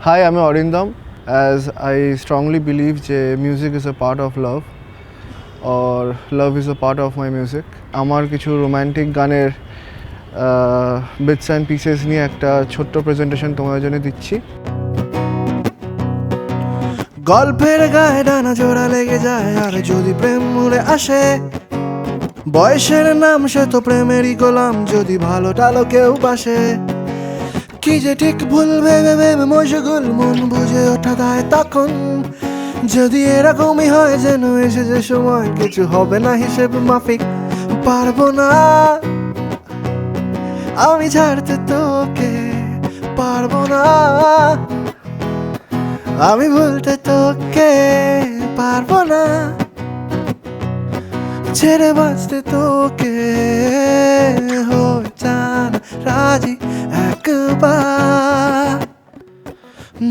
Hi, I'm Arindam. As I strongly believe যে music is a part of love or love is a part of my music. আমার কিছু romantic গানের bits and pieces নিয়ে একটা ছোট্ট presentation তোমাদের জন্য দিচ্ছি গল্পের গায়ে ডানা জোড়া লেগে যায় আর যদি প্রেম মুড়ে আসে বয়সের নাম সে তো প্রেমেরই গোলাম যদি ভালো টালো কেউ বাসে কি যে ঠিক ভুল ভেবে ভেবে মশগুল মন বুঝে ওঠা দেয় তখন। যদি এরকমই হয় যেন এসে যে সময় কিছু হবে না হিসেব মাফিক, পারব না। আমি ছাড়তে তোকে পারব না। আমি ভুলতে তোকে পারব না। ছেড়ে বাঁচতে তোকে যান রাজি একবার।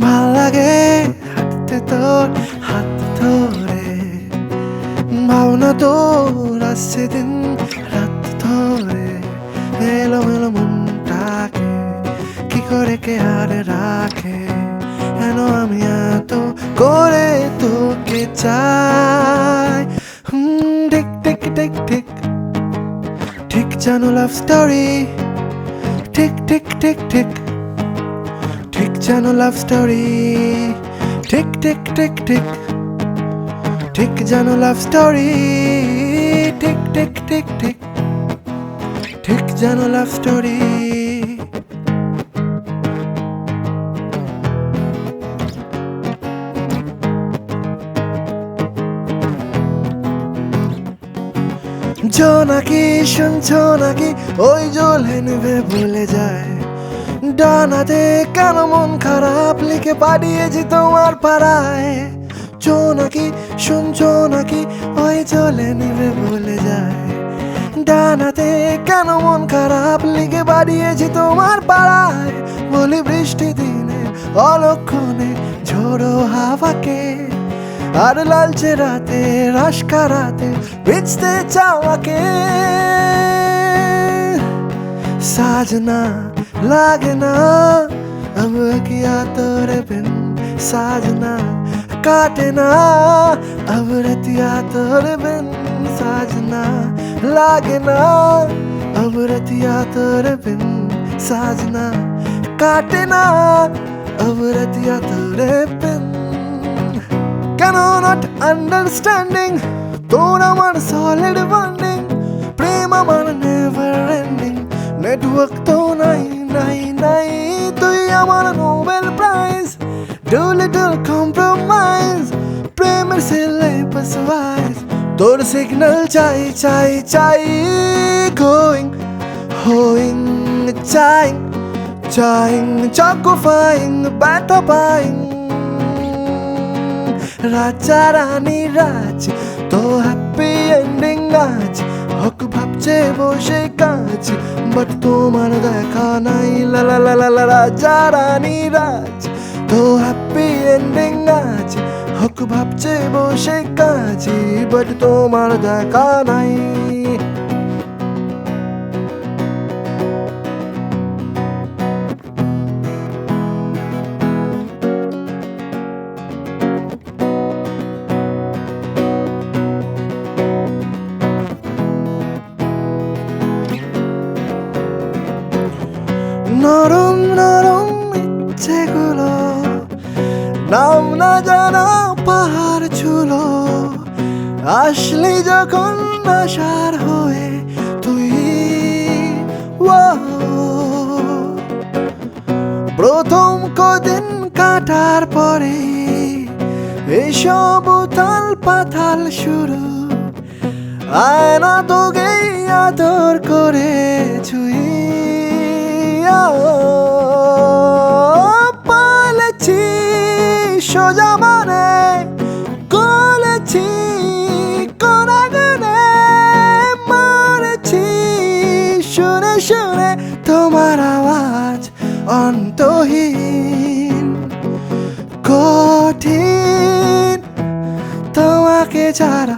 ভালো লাগে হাঁটতে তোর হাত ধরে। ভাবনা তোর আসছে দিন রাত ধরে। মেলো মেলো মনটাকে, কি করে কে আর রাখে? কেন আমি এত করে তোকে চাই? ঠিক ঠিক ঠিক ঠিক। ঠিক জানো লাভ স্টোরি ঠিক ঠিক ঠিক ঠিক ঠিক জানো লাভ স্টোরি ঠিক ঠিক ঠিক ঠিক ঠিক জানো লাভ স্টোরি ঠিক ঠিক ঠিক ঠিক ঠিক জানো লাভ স্টোরি জোনাকি শুনছো নাকি? ওই জলে নেবে ভুলে যায়। ডানাতে কেন মন খারাপ লিখে পাঠিয়েছি তোমার পাড়ায়। জোনাকি শুনছো নাকি? ওই জলে নেবে ভুলে যায়। ডানাতে কেন মন খারাপ লিখে বাড়িয়েছি তোমার পাড়ায়। বলি বৃষ্টি দিনে, অলক্ষণে ঝোড়ো হাওয়াকে। আর লালচে রাতে রাস্কা রাতে বেচতে চাওয়াকে साजना लागना अब किया तोरे बिन साजना काटना अब रतिया तोरे बिन साजना लागना अब रतिया तोरे बिन साजना काटना अब रतिया तोरे बिन কেন নট আন্ডারস্ট্যান্ডিং তোর আমার সলিড বন্ডিং প্রেম আমার নেভার এন্ডিং নেটওয়ার্ক তো নাই নাই নাই তুই আমার Nobel prize do little compromise প্রেমের সিলেবাস ওয়াইজ তোর সিগন্যাল চাই চাই চাই গোয়িং হোয়িং চাই চাইং চকোফাইং ব্যাটা পাইং রাজা রানী রাজ তো হ্যাপি এন্ডিং আজ হক ভাবছে বসে কাজ বাট তোমার দেখা নাই লা রাজা রানী রাজ তো হ্যাপি এন্ডিং আজ হক ভাবছে বসে কাজ বাট তোমার দেখা নাই নাম না জানা পাহাড় ছুলো। আসলি যখন আসার হয়ে তুই প্রথম কদিন কাটার পরে এসব উথাল পাথাল শুরু। আয়না তোকে আদর করে ছুই সোজা মানে কলেছি কোনাগুনে মারেছি। শুনে শুনে তোমার আওয়াজ অন্তহীন কঠিন। তোমাকে ছাড়া